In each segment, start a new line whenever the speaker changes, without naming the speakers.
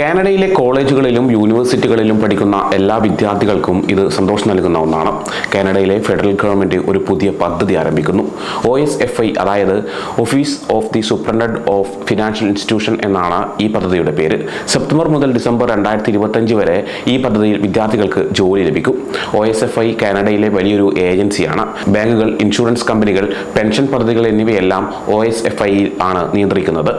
കാനഡയിലെ കോളേജുകളിലും യൂണിവേഴ്സിറ്റികളിലും പഠിക്കുന്ന എല്ലാ വിദ്യാർത്ഥികൾക്കും ഇത് സന്തോഷം നൽകുന്ന ഒന്നാണ്. കാനഡയിലെ ഫെഡറൽ ഗവൺമെന്റ് ഒരു പുതിയ പദ്ധതി ആരംഭിക്കുന്നു. ഒ എസ് എഫ് ഐ അതായത് office of the superintendent of financial institution എന്നാണ് ഈ പദ്ധതിയുടെ പേര്. സെപ്റ്റംബർ മുതൽ ഡിസംബർ രണ്ടായിരത്തി ഇരുപത്തഞ്ച് വരെ ഈ പദ്ധതിയിൽ വിദ്യാർത്ഥികൾക്ക് ജോലി ലഭിക്കും. ഒ എസ് എഫ് ഐ കാനഡയിലെ വലിയൊരു ഏജൻസിയാണ്. ബാങ്കുകൾ ഇൻഷുറൻസ് കമ്പനികൾ പെൻഷൻ പദ്ധതികൾ എന്നിവയെല്ലാം ഒ എസ് എഫ് ആണ് നിയന്ത്രിക്കുന്നത്.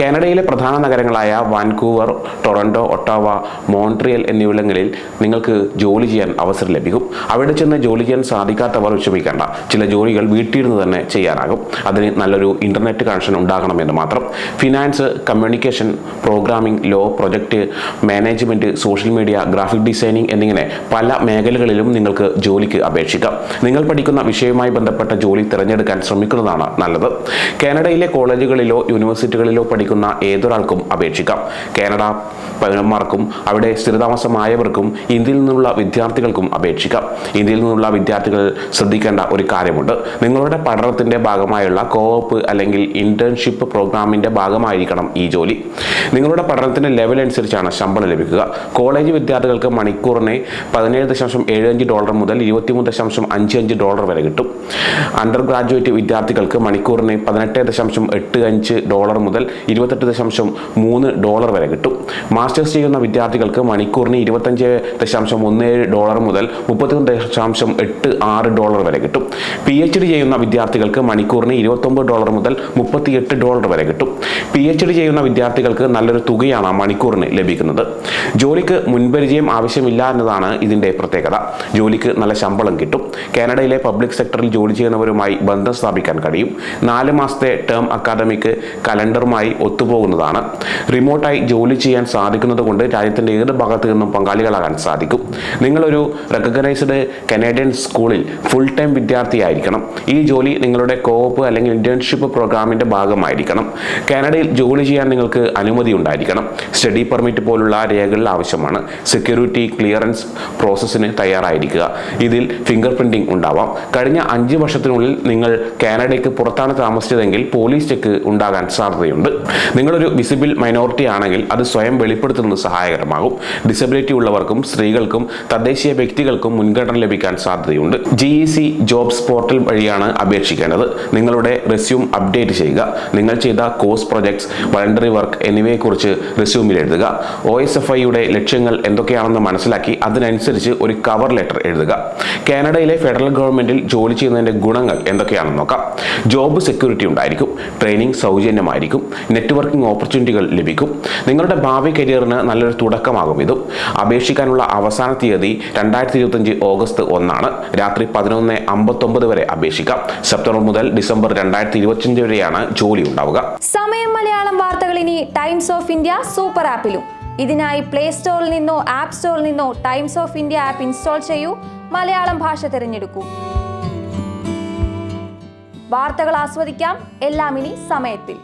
കാനഡയിലെ പ്രധാന നഗരങ്ങളായ വാൻകൂവർ ടൊറന്റോ ഒട്ടാവ മോൺട്രിയൽ എന്നിവിടങ്ങളിൽ നിങ്ങൾക്ക് ജോലി ചെയ്യാൻ അവസരം ലഭിക്കും. അവിടെ ചെന്ന് ജോലി ചെയ്യാൻ സാധിക്കാത്തവർ വിഷമിക്കേണ്ട. ചില ജോലികൾ വീട്ടിലിരുന്ന് തന്നെ ചെയ്യാനാകും. അതിന് നല്ലൊരു ഇന്റർനെറ്റ് കണക്ഷൻ ഉണ്ടാകണമെന്ന് മാത്രം. Finance communication programming law project management social media graphic designing എന്നിങ്ങനെ പല മേഖലകളിലും നിങ്ങൾക്ക് ജോലിക്ക് അപേക്ഷിക്കാം. നിങ്ങൾ പഠിക്കുന്ന വിഷയവുമായി ബന്ധപ്പെട്ട ജോലി തിരഞ്ഞെടുക്കാൻ ശ്രമിക്കുന്നതാണ് നല്ലത്. കാനഡയിലെ കോളേജുകളിലോ യൂണിവേഴ്സിറ്റികളിലോ പഠിക്കുന്ന ഏതൊരാൾക്കും അപേക്ഷിക്കാം. കാനഡ പൗരന്മാർക്കും അവിടെ സ്ഥിരതാമസമായവർക്കും ഇന്ത്യയിൽ നിന്നുള്ള വിദ്യാർത്ഥികൾക്കും അപേക്ഷിക്കാം. ഇന്ത്യയിൽ നിന്നുള്ള വിദ്യാർത്ഥികൾ ശ്രദ്ധിക്കേണ്ട ഒരു കാര്യമുണ്ട്. നിങ്ങളുടെ പഠനത്തിന്റെ ഭാഗമായുള്ള കോപ്പ് അല്ലെങ്കിൽ ഇന്റേൺഷിപ്പ് പ്രോഗ്രാമിന്റെ ഭാഗമായിരിക്കണം ഈ ജോലി. നിങ്ങളുടെ പഠനത്തിന്റെ ലെവൽ അനുസരിച്ചാണ് ശമ്പളം ലഭിക്കുക. കോളേജ് വിദ്യാർത്ഥികൾക്ക് മണിക്കൂറിന് പതിനേഴ് ദശാംശം ഏഴ് അഞ്ച് ഡോളർ മുതൽ ഇരുപത്തിമൂന്ന് ദശാംശം അഞ്ച് അഞ്ച് ഡോളർ വരെ കിട്ടും. അണ്ടർ ഗ്രാജുവേറ്റ് വിദ്യാർത്ഥികൾക്ക് മണിക്കൂറിന് പതിനെട്ട് ദശാംശം എട്ട് അഞ്ച് ഡോളർ മുതൽ ഇരുപത്തെട്ട് ദശാംശം മൂന്ന് ഡോളർ വരെ കിട്ടും. മാസ്റ്റേഴ്സ് ചെയ്യുന്ന വിദ്യാർത്ഥികൾക്ക് മണിക്കൂറിന് ഇരുപത്തഞ്ച് ദശാംശം ഒന്ന് ഏഴ് ഡോളർ മുതൽ മുപ്പത്തിയൊന്ന് ദശാംശം എട്ട് ആറ് ഡോളർ വരെ കിട്ടും. പി എച്ച് ഡി ചെയ്യുന്ന വിദ്യാർത്ഥികൾക്ക് മണിക്കൂറിന് ഇരുപത്തൊമ്പത് ഡോളർ മുതൽ മുപ്പത്തിയെട്ട് ഡോളർ വരെ കിട്ടും. പി എച്ച് ഡി ചെയ്യുന്ന വിദ്യാർത്ഥികൾക്ക് നല്ലൊരു തുകയാണ് മണിക്കൂറിന് ലഭിക്കുന്നത്. ജോലിക്ക് മുൻപരിചയം ആവശ്യമില്ല എന്നതാണ് ഇതിന്റെ പ്രത്യേകത. ജോലിക്ക് നല്ല ശമ്പളം കിട്ടും. കാനഡയിലെ പബ്ലിക് സെക്ടറിൽ ജോലി ചെയ്യുന്നവരുമായി ബന്ധം സ്ഥാപിക്കാൻ കഴിയും. നാല് മാസത്തെ ടേം അക്കാദമിക്ക് കലണ്ടറുമായി ഒത്തുപോകുന്നതാണ്. റിമോട്ടായി ജോലി ചെയ്യാൻ സാധിക്കുന്നത് കൊണ്ട് രാജ്യത്തിന്റെ ഏത് ഭാഗത്ത് നിന്നും പങ്കാളികളാകാൻ സാധിക്കും. നിങ്ങളൊരു റെക്കഗ്നൈസ്ഡ് കനേഡിയൻ സ്കൂളിൽ ഫുൾ ടൈം വിദ്യാർത്ഥിയായിരിക്കണം. ഈ ജോലി നിങ്ങളുടെ കോപ്പ് അല്ലെങ്കിൽ ഇന്റേൺഷിപ്പ് പ്രോഗ്രാമിന്റെ ഭാഗമായിരിക്കണം. കാനഡയിൽ ജോലി ചെയ്യാൻ നിങ്ങൾക്ക് അനുമതി ഉണ്ടായിരിക്കണം. സ്റ്റഡി പെർമിറ്റ് പോലുള്ള രേഖകൾ ആവശ്യമാണ്. സെക്യൂരിറ്റി ക്ലിയറൻസ് പ്രോസസ്സിന് തയ്യാറായിരിക്കുക. ഇതിൽ ഫിംഗർ പ്രിന്റിംഗ് ഉണ്ടാവാം. കഴിഞ്ഞ അഞ്ച് വർഷത്തിനുള്ളിൽ നിങ്ങൾ കാനഡയ്ക്ക് പുറത്താണ് താമസിച്ചതെങ്കിൽ പോലീസ് ചെക്ക് ഉണ്ടാകാൻ സാധ്യതയുണ്ട്. നിങ്ങളൊരു വിസിബിൾ മൈനോറിറ്റി ആണെങ്കിൽ അത് സ്വയം വെളിപ്പെടുത്തുന്നത് സഹായകരമാകും. ഡിസബിലിറ്റി ഉള്ളവർക്കും സ്ത്രീകൾക്കും തദ്ദേശീയ വ്യക്തികൾക്കും മുൻഗണന ലഭിക്കാൻ സാധ്യതയുണ്ട്. G E C jobs portal വഴിയാണ് അപേക്ഷിക്കേണ്ടത്. നിങ്ങളുടെ റെസ്യൂം അപ്ഡേറ്റ് ചെയ്യുക. നിങ്ങൾ ചെയ്ത കോഴ്സ് പ്രൊജക്ട്സ് വളണ്ടറി വർക്ക് എന്നിവയെക്കുറിച്ച് റെസ്യൂമിൽ എഴുതുക. ഒ എസ് എഫ് ഐയുടെ ലക്ഷ്യങ്ങൾ എന്തൊക്കെയാണെന്ന് മനസ്സിലാക്കി അതിനനുസരിച്ച് ഒരു കവർ ലെറ്റർ എഴുതുക. കാനഡയിലെ ഫെഡറൽ ഗവൺമെന്റിൽ ജോലി ചെയ്യുന്നതിന്റെ ഗുണങ്ങൾ എന്തൊക്കെയാണെന്ന് നോക്കാം. ജോബ് സെക്യൂരിറ്റി ഉണ്ടായിരിക്കും. ട്രെയിനിങ് സൗജന്യമായിരിക്കും. നെറ്റ്വർക്കിംഗ് ഓപ്പർച്യൂണിറ്റികൾ ലഭിക്കും. നിങ്ങളുടെ ഭാവി കരിയറിന് നല്ലൊരു തുടക്കമാകും ഇതും. അപേക്ഷിക്കാനുള്ള അവസാന തീയതി രണ്ടായിരത്തി ഇരുപത്തഞ്ച് ഓഗസ്റ്റ് ഒന്നാണ്. രാത്രി പതിനൊന്ന് അമ്പത്തൊമ്പത് വരെ അപേക്ഷിക്കാം. സെപ്റ്റംബർ മുതൽ ഡിസംബർ രണ്ടായിരത്തി ഇരുപത്തിയഞ്ച് വരെയാണ് ജോലി ഉണ്ടാവുക.
സമയം മലയാളം വാർത്തകൾ ഇനി ടൈംസ് ഓഫ് ഇന്ത്യ സൂപ്പർ ആപ്പിലും. ഇതിനായി പ്ലേ സ്റ്റോറിൽ നിന്നോ ആപ്പ് സ്റ്റോറിൽ നിന്നോ Times of India app install ചെയ്യൂ. മലയാളം ഭാഷ തിരഞ്ഞെടുക്കൂ. വാർത്തകൾ ആസ്വദിക്കാം. എല്ലാം ഇനി സമയത്തിൽ.